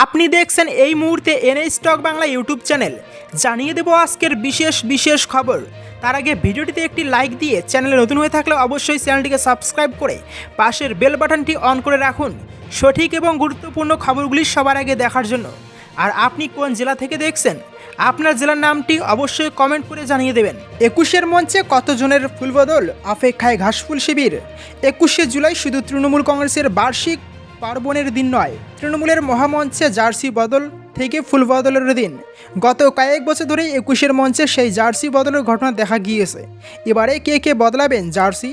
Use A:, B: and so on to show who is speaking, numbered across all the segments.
A: আপনি দেখছেন এই মুহূর্তে N A stock Bangla YouTube channel. জানিয়ে দেব আজকের বিশেষ বিশেষ খবর। তার আগে ভিডিওটিতে একটি লাইক দিয়ে চ্যানেলে নতুন হয়ে থাকলে অবশ্যই চ্যানেলটিকে সাবস্ক্রাইব করে পাশের বেল বাটনটি অন করে রাখুন। সঠিক এবং গুরুত্বপূর্ণ খবরগুলি সবার আগে দেখার জন্য। আর আপনি কোন জেলা থেকে দেখছেন? আপনার জেলার নামটি অবশ্যই কমেন্ট করে জানিয়ে দেবেন। একুশের মঞ্চে কতজনের ফুলবদল? অপেক্ষায় ঘাসফুল শিবির। একুশে জুলাই শুধু তৃণমূল কংগ্রেসের বার্ষিক পার্বণের দিন নয়। তৃণমূলের মহামঞ্চে জার্সি বদল থেকে ফুল বদলের দিন। গত কয়েক বছর ধরেই একুশের মঞ্চে সেই জার্সি বদলের ঘটনা দেখা গিয়েছে। এবারে কে কে বদলাবেন জার্সি?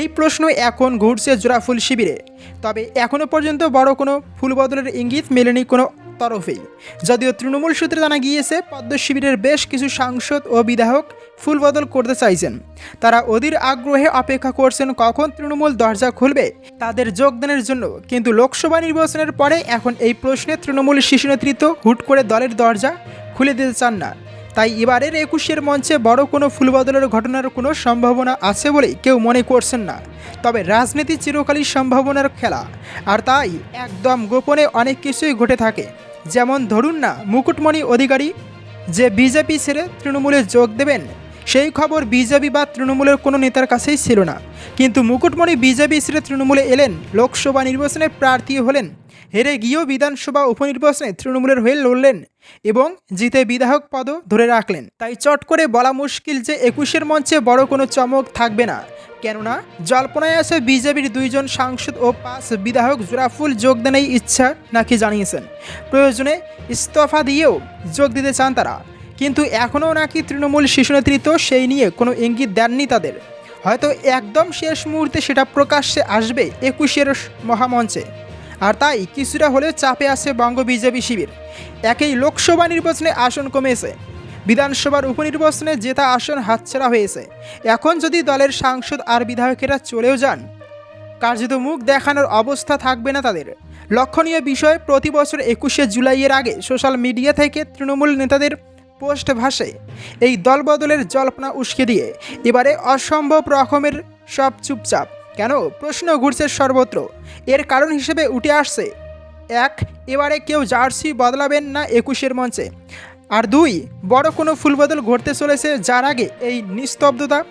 A: এই প্রশ্ন এখন ঘুরছে জোড়াফুল শিবিরে। তবে এখনও পর্যন্ত বড় কোনো ফুল বদলের ইঙ্গিত মেলেনি কোনো তরফেই। যদিও তৃণমূল সূত্রে জানা গিয়েছে, পদ্ম শিবিরের বেশ কিছু সাংসদ ও বিধায়ক ফুল বদল করতে চাইছেন। তারা অধীর আগ্রহে অপেক্ষা করছেন কখন তৃণমূল দরজা খুলবে, তাদের যোগদানের জন্য। কিন্তু লোকসভা নির্বাচনের পরে এখন এই প্রশ্নে তৃণমূল শিশু নেতৃত্ব হুট করে দলের দরজা খুলে দিতে চান না। তাই এবারের একুশের মঞ্চে বড় কোনো ফুলবদলের ঘটনার কোনো সম্ভাবনা আছে বলেই কেউ মনে করছেন না। তবে রাজনীতি চিরকালই সম্ভাবনার খেলা। আর তাই একদম গোপনে অনেক কিছুই ঘটে থাকে। যেমন ধরুন না, মুকুটমণি অধিকারী যে বিজেপি ছেড়ে তৃণমূলে যোগ দেবেন সেই খবর বিজেপি বা তৃণমূলের কোনো নেতার কাছেই ছিল না। কিন্তু মুকুটমণি বিজেপি ছেড়ে তৃণমূলে এলেন, লোকসভা নির্বাচনে প্রার্থী হলেন। হেরে গিয়েও বিধানসভা উপনির্বাচনে তৃণমূলের হয়ে লড়লেন এবং জিতে বিধায়ক পদও ধরে রাখলেন। তাই চট করে বলা মুশকিল যে একুশের মঞ্চে বড় কোনো চমক থাকবে না। কেননা, জল্পনায় আছে বিজেপির দুইজন সাংসদ ও পাঁচ বিধায়ক জোড়াফুল যোগদানের ইচ্ছা নাকি জানিয়েছেন। প্রয়োজনে ইস্তফা দিয়েও যোগ দিতে চান তারা। কিন্তু এখনও নাকি তৃণমূল শিশু নেতৃত্ব সেই নিয়ে কোনো ইঙ্গিত দেননি তাদের। হয়তো একদম শেষ মুহূর্তে সেটা প্রকাশ্যে আসবে একুশের মহামঞ্চে। আর তাই কিছুটা হলেও চাপে আছে বঙ্গ বিজেপি শিবির। একই লোকসভা নির্বাচনে আসন কমেছে। বিধানসভার উপনির্বাচনে জেতা আসন হাতছাড়া হয়েছে। এখন যদি দলের সাংসদ আর বিধায়কেরা চলেও যান, কার্যত মুখ দেখানোর অবস্থা থাকবে না তাদের। লক্ষণীয় বিষয়, প্রতি বছর একুশে জুলাইয়ের আগে সোশ্যাল মিডিয়া থেকে তৃণমূল নেতাদের পোস্ট ভাসে। এই দলবদলের জল্পনা উস্কে দিয়ে এবারে অসম্ভব রকমের সব চুপচাপ। কেন? প্রশ্ন ঘুরছে সর্বত্র। এর কারণ হিসেবে উঠে আসছে, এক, এবারে কেউ জার্সি বদলাবেন না একুশের মঞ্চে। আর দুই, বড় কোনো ফুলবদল ঘটতে চলেছে যার আগে এই নিস্তব্ধতা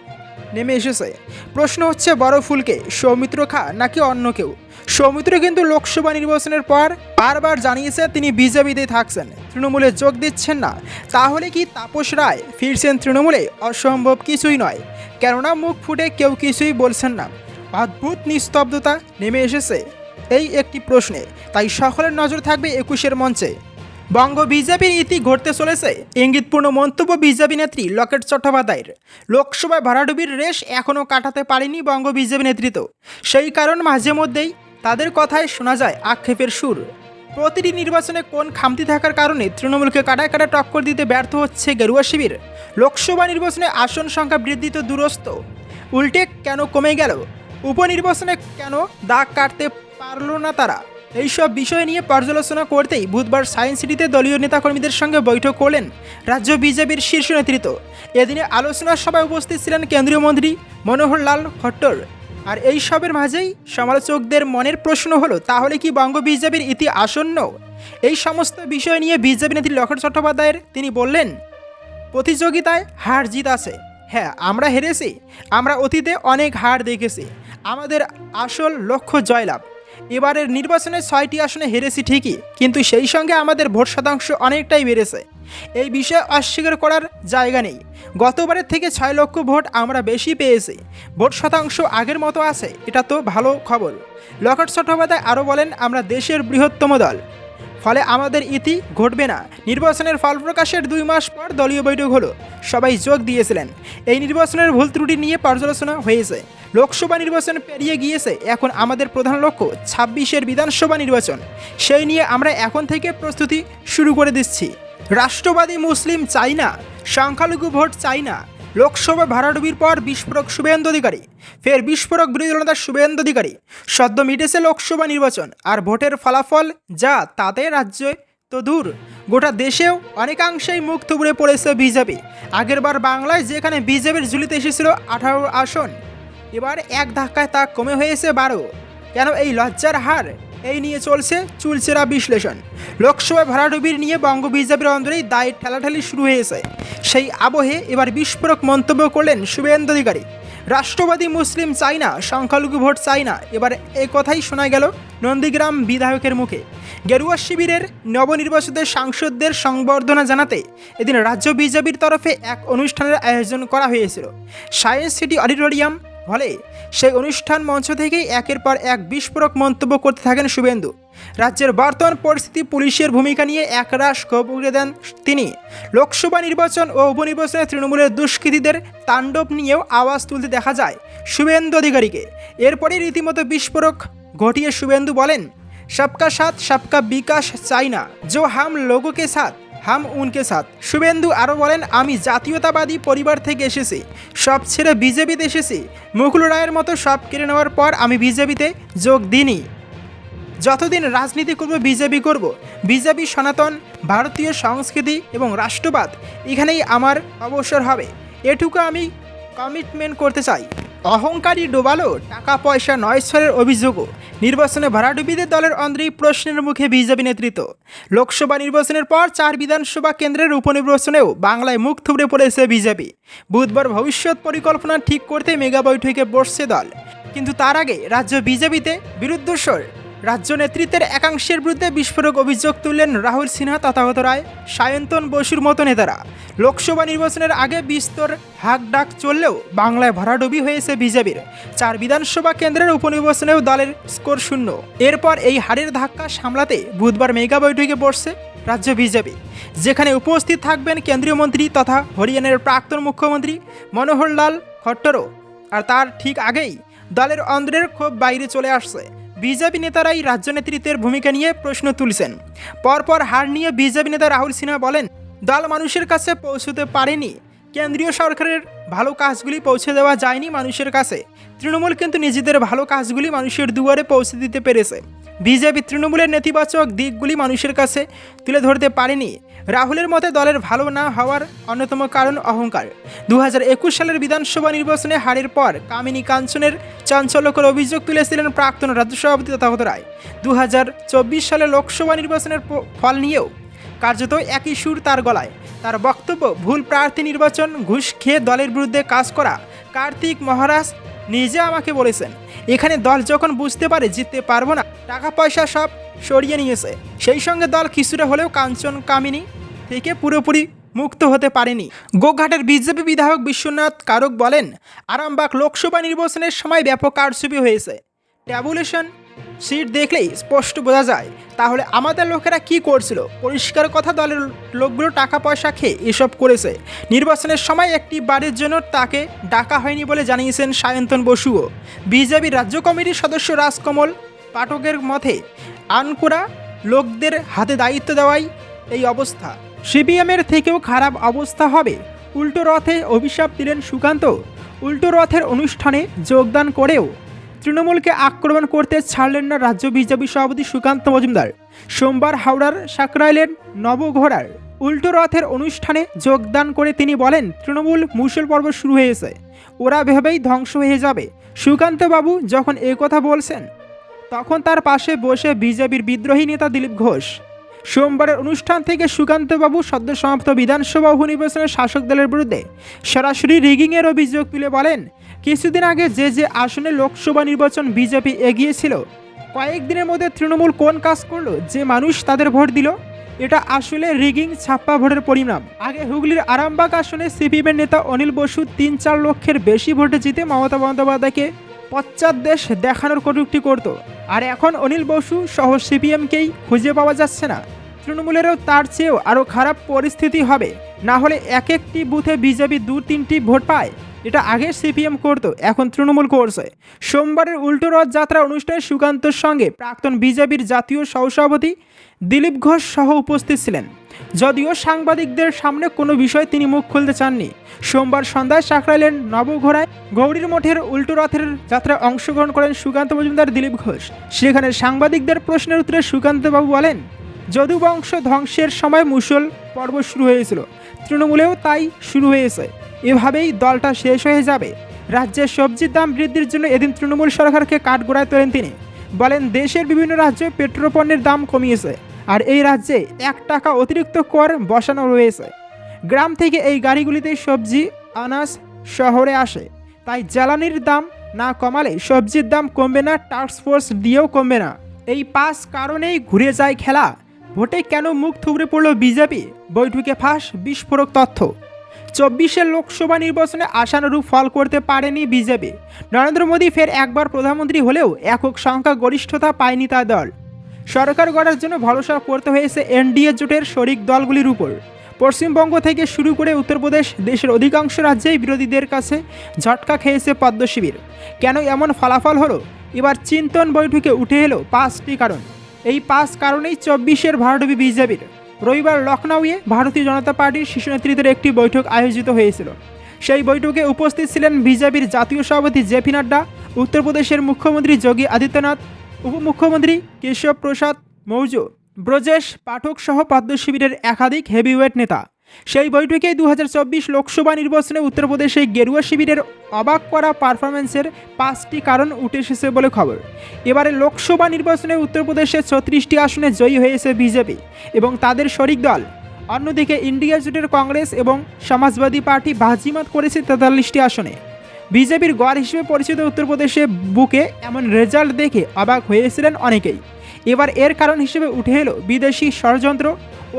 A: নেমে এসেছে। প্রশ্ন হচ্ছে, বড় ফুলকে সৌমিত্র খা নাকি অন্য কেউ? সৌমিত্র কিন্তু লোকসভা নির্বাচনের পর বারবার জানিয়েছে তিনি বিজেপিতে থাকছেন। তৃণমূলে যোগ দিচ্ছেন না। তাহলে কি তাপস রায় ফিরছেন তৃণমূলে? অসম্ভব কিছুই নয়। কেননা মুখ ফুটে কেউ কিছুই বলছেন না। অদ্ভুত নিস্তব্ধতা নেমে এসেছে। এই একটি প্রশ্নে। তাই সকলের নজর থাকবে একুশের মঞ্চে। বঙ্গ বিজেপির ইতি ঘটতে চলেছে। ইঙ্গিতপূর্ণ মন্তব্য বিজেপি নেত্রী লকেট চট্টোপাধ্যায়ের। লোকসভায় ভাড়াডুবির রেশ এখনও কাটাতে পারেনি বঙ্গ বিজেপি নেতৃত্ব। সেই কারণ মাঝে মধ্যেই তাদের কথায় শোনা যায় আক্ষেপের সুর। প্রতিটি নির্বাচনে কোন খামতি থাকার কারণে তৃণমূলকে কাটায় কাটায় টক্কর দিতে ব্যর্থ হচ্ছে গেরুয়া শিবির। লোকসভা নির্বাচনে আসন সংখ্যা বৃদ্ধি তো দূরস্থ উল্টে কেন কমে গেল? উপনির্বাচনে কেন দাগ কাটতে পারল না তারা? এইসব বিষয় নিয়ে পর্যালোচনা করতেই বুধবার সায়েন্স সিটিতে দলীয় নেতাকর্মীদের সঙ্গে বৈঠক করলেন রাজ্য বিজেপির শীর্ষ নেতৃত্ব। এদিনে আলোচনা সভায় উপস্থিত ছিলেন কেন্দ্রীয় মন্ত্রী মনোহর লাল খট্টর। আর এই সবের মাঝেই সমালোচকদের মনের প্রশ্ন হলো, তাহলে কি বঙ্গ বিজেপির ইতি আসন্ন? এই সমস্ত বিষয় নিয়ে বিজেপি নেত্রী লক্ষণ চট্টোপাধ্যায়ের তিনি বললেন, প্রতিযোগিতায় হার জিত আছে। হ্যাঁ আমরা হেরেছি। আমরা অতীতে অনেক হার দেখেছি। আমাদের আসল লক্ষ্য জয়লাভ। এবারের নির্বাচনে ছয়টি আসনে হেরেছি ঠিকই, কিন্তু সেই সঙ্গে আমাদের ভোট শতাংশ অনেকটাই বেড়েছে। এই বিষয়ে অস্বীকার করার জায়গা নেই। গতবারের থেকে ছয় লক্ষ ভোট আমরা বেশি পেয়েছি। ভোট শতাংশ আগের মতো আছে, এটা তো ভালো খবর। লকেট চট্টোপাধ্যায় আরও বলেন, আমরা দেশের বৃহত্তম দল। ফলে আমাদের ইতি ঘটবে না। নির্বাচনের ফল প্রকাশের দুই মাস পর দলীয় বৈঠক হলো। সবাই যোগ দিয়েছিলেন। এই নির্বাচনের ভুল ত্রুটি নিয়ে পর্যালোচনা হয়েছে। লোকসভা নির্বাচন পেরিয়ে গিয়েছে। এখন আমাদের প্রধান লক্ষ্য ছাব্বিশের বিধানসভা নির্বাচন। সেই নিয়ে আমরা এখন থেকে প্রস্তুতি শুরু করে দিচ্ছি। রাষ্ট্রবাদী মুসলিম চাই না। সংখ্যালঘু ভোট চাই না। লোকসভা ভাড়াডুবির পর বিস্ফোরক শুভেন্দু অধিকারী, ফের বিস্ফোরক বিরোধী দলনেতা শুভেন্দু অধিকারী। সদ্য মিটেছে লোকসভা নির্বাচন, আর ভোটের ফলাফল যা তাতে রাজ্যে তো দূর। গোটা দেশেও অনেকাংশেই মুখ থুবড়ে পড়েছে বিজেপি। আগেরবার বাংলায় যেখানে বিজেপির ঝুলিতে এসেছিল আঠারো আসন, এবার এক ধাক্কায় তা কমে হয়েছে বারো। কেন এই লজ্জার হার? এই নিয়ে চলছে চুলচেরা বিশ্লেষণ। লোকসভায় ভরাডুবির নিয়ে বঙ্গ বিজেপির অন্দরেই দায়ের ঠেলাঠেলি শুরু হয়েছে। সেই আবহে এবার বিস্ফোরক মন্তব্য করলেন শুভেন্দু অধিকারী। রাষ্ট্রবাদী মুসলিম চাই না সংখ্যালঘু ভোট চাই না এবার এই কথাই শোনা গেল নন্দীগ্রাম বিধায়কের মুখে। গেরুয়া শিবিরের নবনির্বাচিত সাংসদদের সংবর্ধনা জানাতে এদিন রাজ্য বিজেপির তরফে এক অনুষ্ঠানের আয়োজন করা হয়েছিল। সায়েন্স সিটি অডিটোরিয়াম হলে সেই অনুষ্ঠান মঞ্চ থেকেই একের পর এক বিস্ফোরক মন্তব্য করতে থাকেন শুভেন্দু। রাজ্যের বর্তমান পরিস্থিতি, পুলিশের ভূমিকা নিয়ে একরাশ ক্ষোভ উড়ে দেন তিনি। লোকসভা নির্বাচন ও উপনির্বাচনে তৃণমূলের দুষ্কৃতীদের তাণ্ডব নিয়েও আওয়াজ তুলতে দেখা যায় শুভেন্দু অধিকারীকে। এরপরে রীতিমতো বিস্ফোরক ঘটিয়ে শুভেন্দু বলেন সবকা সাথ সবকা বিকাশ চাই না। জো হাম লোগোকে সাথ হাম উনকে সাথ। শুভেন্দু আরও বলেন, আমি জাতীয়তাবাদী পরিবার থেকে এসেছি। সব ছেড়ে বিজেপিতে এসেছি। মুকুল রায়ের মতো সব কেড়ে নেওয়ার পর আমি বিজেপিতে যোগ দিইনি। যতদিন রাজনীতি করব, বিজেপি করব। বিজেপি সনাতন, ভারতীয় সংস্কৃতি এবং রাষ্ট্রবাদ, এখানেই আমার অবসর হবে। এটুকু আমি কমিটমেন্ট করতে চাই। অহংকারী ডোবালো টাকা পয়সা নয়ছরের অভিযোগও। নির্বাচনে ভাড়াডুবিদের দলের অন্ধ্রেই প্রশ্নের মুখে বিজেপি নেতৃত্ব। লোকসভা নির্বাচনের পর চার বিধানসভা কেন্দ্রের উপনির্বাচনেও বাংলায় মুখ থুবড়ে পড়েছে বিজেপি। বুধবার ভবিষ্যৎ পরিকল্পনা ঠিক করতে মেগা বৈঠকে বসছে দল। কিন্তু তার আগে রাজ্য বিজেপিতে বিরুদ্ধস্বর। রাজ্য নেতৃত্বের একাংশের বিরুদ্ধে বিস্ফোরক অভিযোগ তুললেন রাহুল সিনহা, তথাগত রায়, সায়ন্তন বসুর মতো নেতারা। লোকসভা নির্বাচনের আগে বিস্তর হাক ডাক চললেও বাংলায় ভরাডুবি হয়েছে বিজেপির। চার বিধানসভা কেন্দ্রের উপনির্বাচনেও দলের স্কোর শূন্য। এরপর এই হারের ধাক্কা সামলাতে বুধবার মেগা বৈঠকে বসছে রাজ্য বিজেপি। যেখানে উপস্থিত থাকবেন কেন্দ্রীয় মন্ত্রী তথা হরিয়ানার প্রাক্তন মুখ্যমন্ত্রী মনোহরলাল খট্টরও। আর তার ঠিক আগেই দলের অন্ধ্রের ক্ষোভ বাইরে চলে আসছে। বিজেপি নেতারাই রাজ্য নেতৃত্বের ভূমিকা নিয়ে প্রশ্ন তুলছেন। পরপর হার নিয়ে বিজেপি নেতা রাহুল সিনহা বলেন, দল মানুষের কাছে পৌঁছতে পারেনি। কেন্দ্রীয় সরকারের ভালো কাজগুলি পৌঁছে দেওয়া যায়নি মানুষের কাছে। তৃণমূল কিন্তু নিজেদের ভালো কাজগুলি মানুষের দুয়ারে পৌঁছে দিতে পেরেছে। বিজেপি তৃণমূলের নেতিবাচক দিকগুলি মানুষের কাছে তুলে ধরতে পারেনি। রাহুলের মতে দলের ভালো না হওয়ার অন্যতম কারণ অহংকার। দু হাজার একুশ সালের বিধানসভা নির্বাচনে হারের পর কামিনী কাঞ্চনের চাঞ্চল্যকর অভিযোগ তুলেছিলেন প্রাক্তন রাজ্য সভাপতি তথাগত রায়। দু হাজার চব্বিশ সালে লোকসভা নির্বাচনের ফল নিয়েও কার্যত একই সুর তার গলায়। তার বক্তব্য, ভুল প্রার্থী নির্বাচন, ঘুষ খেয়ে দলের বিরুদ্ধে কাজ করা। কার্তিক মহারাজ নিজে আমাকে বলেছেন, এখানে দল যখন বুঝতে পারে জিততে পারব না টাকা পয়সা সব সরিয়ে নিয়েছে। সেই সঙ্গে দল কিছুটা হলেও কাঞ্চন কামিনী থেকে পুরোপুরি মুক্ত হতে পারেনি। গোঘাটের বিজেপি বিধায়ক বিশ্বনাথ কারক বলেন, আরামবাগ লোকসভা নির্বাচনের সময় ব্যাপক কারচুপি হয়েছে। ট্যাবুলেশন সিট দেখলেই স্পষ্ট বোঝা যায়, তাহলে আমাদের লোকেরা কি করছিল? পরিষ্কার কথা, দলের লোকগুলো টাকা পয়সা খেয়ে এসব করেছে। নির্বাচনের সময় একটি বাড়ির জন্য তাকে ডাকা হয়নি বলে জানিয়েছেন সায়ন্তন বসুও। বিজেপি রাজ্য কমিটির সদস্য রাজকমল পাঠকের মতে, আনকোরা লোকদের হাতে দায়িত্ব দেওয়াই এই অবস্থা। সিপিএমের থেকেও খারাপ অবস্থা হবে। উল্টো রথে অভিশাপ দিলেন সুকান্ত। উল্টো রথের অনুষ্ঠানে যোগদান করেও তৃণমূলকে আক্রমণ করতে ছাড়লেন না রাজ্য বিজেপি সভাপতি সুকান্ত মজুমদার। সোমবার হাওড়ার সাকরাইলের নবঘোড়ার। উল্টো রথের অনুষ্ঠানে যোগদান করে তিনি বলেন, তৃণমূল মুসল পর্ব শুরু হয়েছে। ওরা ভেবেই ধ্বংস হয়ে যাবে। সুকান্তবাবু যখন কথা বলছেন, তখন তার পাশে বসে বিজেপির বিদ্রোহী নেতা দিলীপ ঘোষ। সোমবারের অনুষ্ঠান থেকে সুকান্তবাবু সদ্য সমাপ্ত বিধানসভা উপনির্বাচনের শাসক দলের বিরুদ্ধে সরাসরি রিগিংয়ের অভিযোগ তুলে বলেন কিছুদিন আগে যে যে আসনে লোকসভা নির্বাচন বিজেপি এগিয়েছিল, কয়েকদিনের মধ্যে তৃণমূল কোন কাজ করল, যে মানুষ তাদের ভোট দিল, এটা আসলে রিগিং ছাপ্পা ভোটের পরিণাম। আগে হুগলির আরামবাগ আসনে সিপিএমের নেতা অনিল বসু তিন চার লক্ষের বেশি ভোটে জিতে মমতা বন্দ্যোপাধ্যায়কে পশ্চাৎ দেশ দেখানোর কটুক্তি করত। আর এখন অনিল বসু সহ সিপিএমকেই খুঁজে পাওয়া যাচ্ছে না। তৃণমূলেরও তার চেয়েও আরও খারাপ পরিস্থিতি হবে। না হলে এক একটি বুথে বিজেপি দু তিনটি ভোট পায়। এটা আগে সিপিএম করতো, এখন তৃণমূল করছে। সোমবারের উল্টো রথ যাত্রা অনুষ্ঠানে সুকান্তর সঙ্গে প্রাক্তন বিজেপির জাতীয় সহসভাপতি দিলীপ ঘোষ সহ উপস্থিত ছিলেন। যদিও সাংবাদিকদের সামনে কোনো বিষয় তিনি মুখ খুলতে চাননি। সোমবার সন্ধ্যায় সাকরাইলের নবঘোড়ায় গৌরীর মঠের উল্টো রথের যাত্রায় অংশগ্রহণ করেন সুকান্ত মজুমদার দিলীপ ঘোষ। সেখানে সাংবাদিকদের প্রশ্নের উত্তরে সুকান্তবাবু বলেন যদু বংশ ধ্বংসের সময় মুসল পর্ব শুরু হয়েছিল। তৃণমূলেও তাই শুরু হয়েছে। এভাবেই দলটা শেষ হয়ে যাবে। রাজ্যের সবজির দাম বৃদ্ধির জন্য এদিন তৃণমূল সরকারকে কাঠগোড়ায় তোলেন তিনি। বলেন, দেশের বিভিন্ন রাজ্যে পেট্রোপণ্যের দাম কমিয়েছে আর এই রাজ্যে এক টাকা অতিরিক্ত কর বসানো রয়েছে গ্রাম থেকে এই গাড়িগুলিতে সবজি, আনাজ শহরে আসে। তাই জ্বালানির দাম না কমালে সবজির দাম কমবে না টাস্কফোর্স দিয়েও কমবে না। এই পাঁচ কারণেই ঘুরে যায় খেলা। ভোটে কেন মুখ থুবড়ে পড়ল বিজেপি? বৈঠকে ফাঁস, বিস্ফোরক তথ্য। চব্বিশের লোকসভা নির্বাচনে আশানুরূপ ফল করতে পারেনি বিজেপি। নরেন্দ্র মোদী ফের একবার প্রধানমন্ত্রী হলেও একক সংখ্যা গরিষ্ঠতা পায়নি তার দল। সরকার গড়ার জন্য ভরসা করতে হয়েছে এনডিএ জোটের শরিক দলগুলির উপর। পশ্চিমবঙ্গ থেকে শুরু করে উত্তরপ্রদেশ দেশের অধিকাংশ রাজ্যেই বিরোধীদের কাছে ঝটকা খেয়েছে পদ্ম শিবির কেন এমন ফলাফল হলো? এবার চিন্তন বৈঠকে উঠে এলো পাঁচটি কারণ। এই পাঁচ কারণেই চব্বিশের ভারতবি বিজেপির। রবিবার লখনউয়ে ভারতীয় জনতা পার্টির শীর্ষ নেতৃত্বের একটি বৈঠক আয়োজিত হয়েছিল। সেই বৈঠকে উপস্থিত ছিলেন বিজেপির জাতীয় সভাপতি জেপি নাড্ডা, উত্তরপ্রদেশের মুখ্যমন্ত্রী যোগী আদিত্যনাথ, উপমুখ্যমন্ত্রী কেশব প্রসাদ মৌর্য, ব্রজেশ পাঠক সহ পদ্ম শিবিরের একাধিক হেভিওয়েট নেতা। সেই বৈঠকে দু লোকসভা নির্বাচনে উত্তরপ্রদেশে গেরুয়া শিবিরের অবাক করা পারফরমেন্সের পাঁচটি কারণ উঠে এসেছে বলে খবর। এবারে লোকসভা নির্বাচনে উত্তরপ্রদেশে ছত্রিশটি আসনে জয়ী হয়েছে বিজেপি এবং তাদের শরিক দল। অন্যদিকে ইন্ডিয়া জোটের কংগ্রেস এবং সমাজবাদী পার্টি বাজিমাত করেছে তেতাল্লিশটি আসনে। বিজেপির গড় হিসেবে পরিচিত উত্তরপ্রদেশে বুকে এমন রেজাল্ট দেখে অবাক হয়েছিলেন অনেকেই। এবার এর কারণ হিসেবে উঠে এলো বিদেশি ষড়যন্ত্র,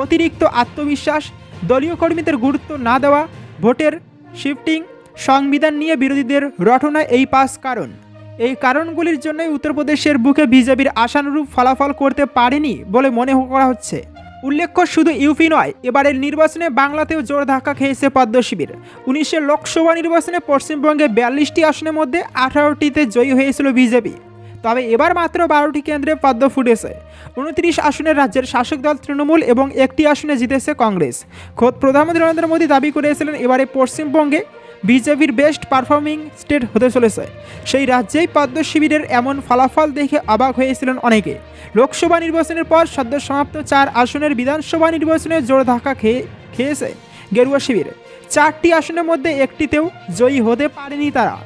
A: অতিরিক্ত আত্মবিশ্বাস দলীয় কর্মীদের গুরুত্ব না দেওয়া, ভোটের শিফটিং সংবিধান নিয়ে বিরোধীদের রটনা এই পাঁচ কারণ। এই কারণগুলির জন্যই উত্তরপ্রদেশের বুকে বিজেপির আশানুরূপ ফলাফল করতে পারেনি বলে মনে করা হচ্ছে। উল্লেখ্য, শুধু ইউপি নয়, এবারের নির্বাচনে বাংলাতেও জোর ধাক্কা খেয়েছে পদ্ম শিবির। উনিশের লোকসভা নির্বাচনে পশ্চিমবঙ্গে বিয়াল্লিশটি আসনের মধ্যে আঠারোটিতে জয়ী হয়েছিল বিজেপি। তবে এবার মাত্র বারোটি কেন্দ্রে পদ্ম ফুটেছে। উনত্রিশ আসনের রাজ্যের শাসক দল তৃণমূল এবং একটি আসনে জিতেছে কংগ্রেস। খোদ প্রধানমন্ত্রী নরেন্দ্র মোদী দাবি করেছিলেন, এবারে পশ্চিমবঙ্গে বিজেপির বেস্ট পারফর্মিং স্টেট হতে চলেছে। সেই রাজ্যেই পদ্ম শিবিরের এমন ফলাফল দেখে অবাক হয়েছিলেন অনেকে। লোকসভা নির্বাচনের পর সদ্য সমাপ্ত চার আসনের বিধানসভা নির্বাচনে জোর ধাক্কা খেয়ে, খেয়েছে গেরুয়া শিবির। চারটি আসনের মধ্যে একটিতেও জয়ী হতে পারেনি তারা।